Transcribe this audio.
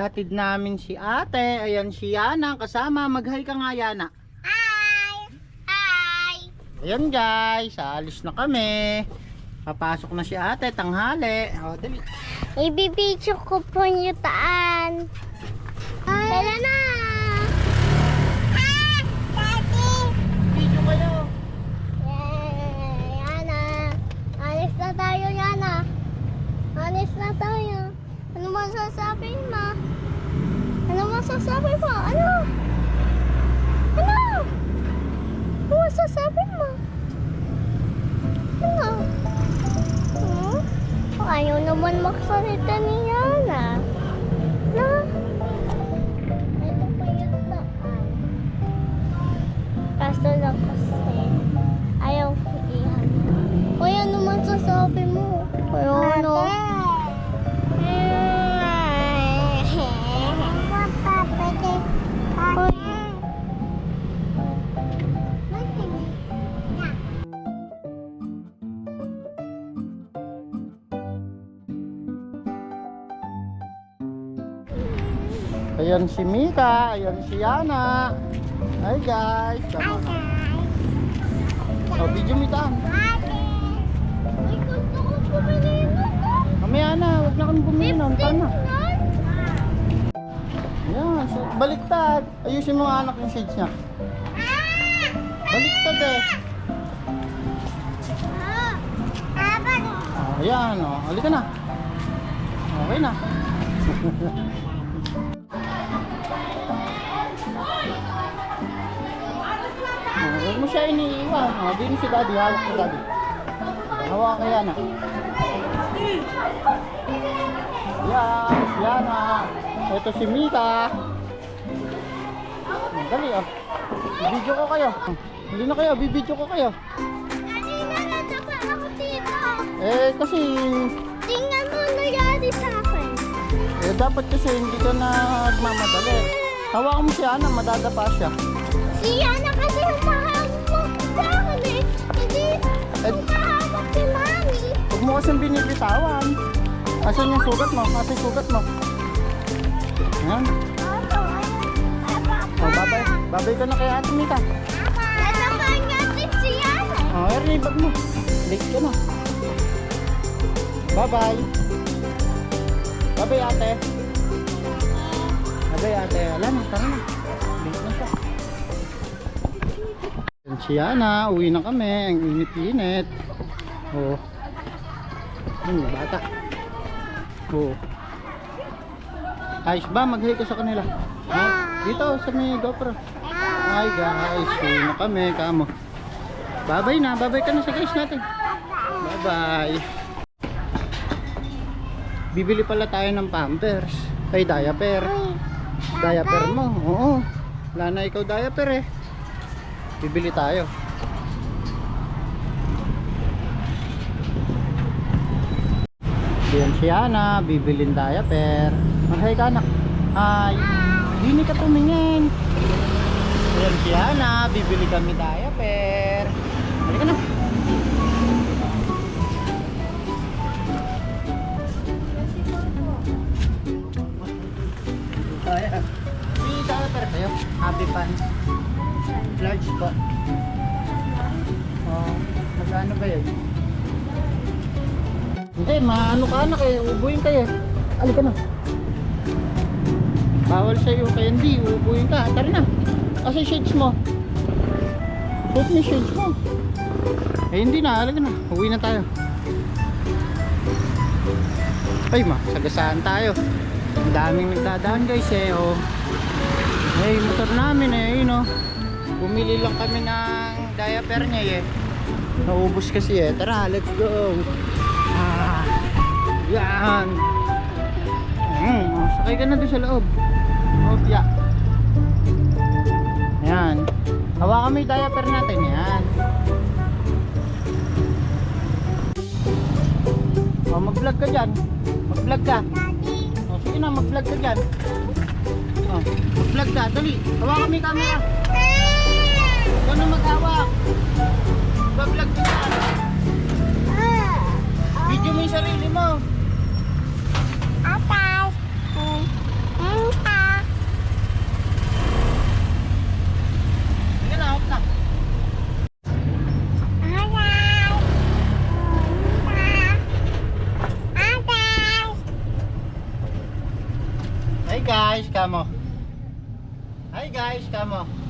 Ihahatid namin si ate. Ayan si Yana kasama. Mag-hi ka nga Yana. Hi! Hi! Ayan guys, alis na kami. Papasok na si ate, tanghali. O, dali. Ibibidyo ko po yung taan. Tara na! Ah! Daddy! Video kayo. Yay! Yana! Alis na tayo, Yana! Alis na tayo! Ano masasabi mo? Ano masasabi mo? Ano? Ano? Ayan si Mika, ayan si Yana. Hi guys. Come on. O, video taan. Ay, gusto ko bumili nito. Mamaya na, huwag na kami bumili nun. Tara na. Nan? Yan, so, baliktad. Ayusin mo anak yung shades niya. Baliktad eh. Ah. Oh, yan, oh. Halika na. Okay na. siya iniiwan. Oh, din si daddy. Hawak ko daddy. Hawak ka yan. Yan, si Yana. Ito si Mika. Dali oh. Bibidyo ko kayo. Hindi na kayo, bibidyo ko kayo. Kanina natapa ako dito. Eh, kasi Tingnan mo nangyari sa akin. Eh, dapat kasi hindi ka na nagmamadali. Hawakan mo si Ana, madadapa siya. Si humahawak akin eh. Hindi humahawak si Mami. huwag mo kasing binibitawan. Asan yung sugat mo? Asan yung sugat mo? Ayan. O, babay. Babay ka na kay Ate Mika. Natapahan natin si Yana. O, oh, bag mo. Late ka na. Bye-bye. Bye-bye, ate. Bye-bye, ate. Wala na, tara na. Late na siya. Yan si Yana, uwi na kami. Ang init-init. Oh. Ano, bata. Oh. Ayos ba? Mag-hi ka sa kanila. Ha? Dito, sa may GoPro. Hi guys, uwi na kami. Kamo. Bye-bye na. Bye-bye ka na sa guys natin. Bye-bye. Bibili pala tayo ng pampers. Ay, diaper. Diaper mo. Oo. Wala na ikaw diaper eh. Bibili tayo. Yan si Ana, bibilin diaper. Maghay ka anak. Ay, hindi ka tumingin. Yan si Ana, bibili kami diaper. Halika na. May diaper kayo? Happy pants. Large po. Oh, magkano ba yun? Hindi, maano ka anak eh. Ubuin kayo. Ali ka na. Bawal sa'yo kaya hindi. Ubuin ka. Tara na. Kasi shades mo. Suot mo shades mo. Eh hindi na. Ali ka na. Uwi na tayo. Ay ma, sagasaan tayo. Ang daming nagdadaan guys eh. Oh. Eh, motor namin eh. Yun oh. Bumili lang kami ng diaper niya eh. Naubos kasi eh. Tara, let's go. Ah, yan. Mm, sakay ka na doon sa loob. Oh, tiya. Yan. Hawakan mo yung diaper natin. Yan. Oh, mag-vlog ka dyan. Mag-vlog ka. Oh, sige na, mag-vlog ka dyan. Oh, mag-vlog ka. Dali. Hawakan mo yung camera. Huwag na mag-awak. Bablog ka na. Ah, Video mo yung sarili mo. Atay. Mata. Hindi na, hawak na. Hey guys, kamo. Hi guys, kamo.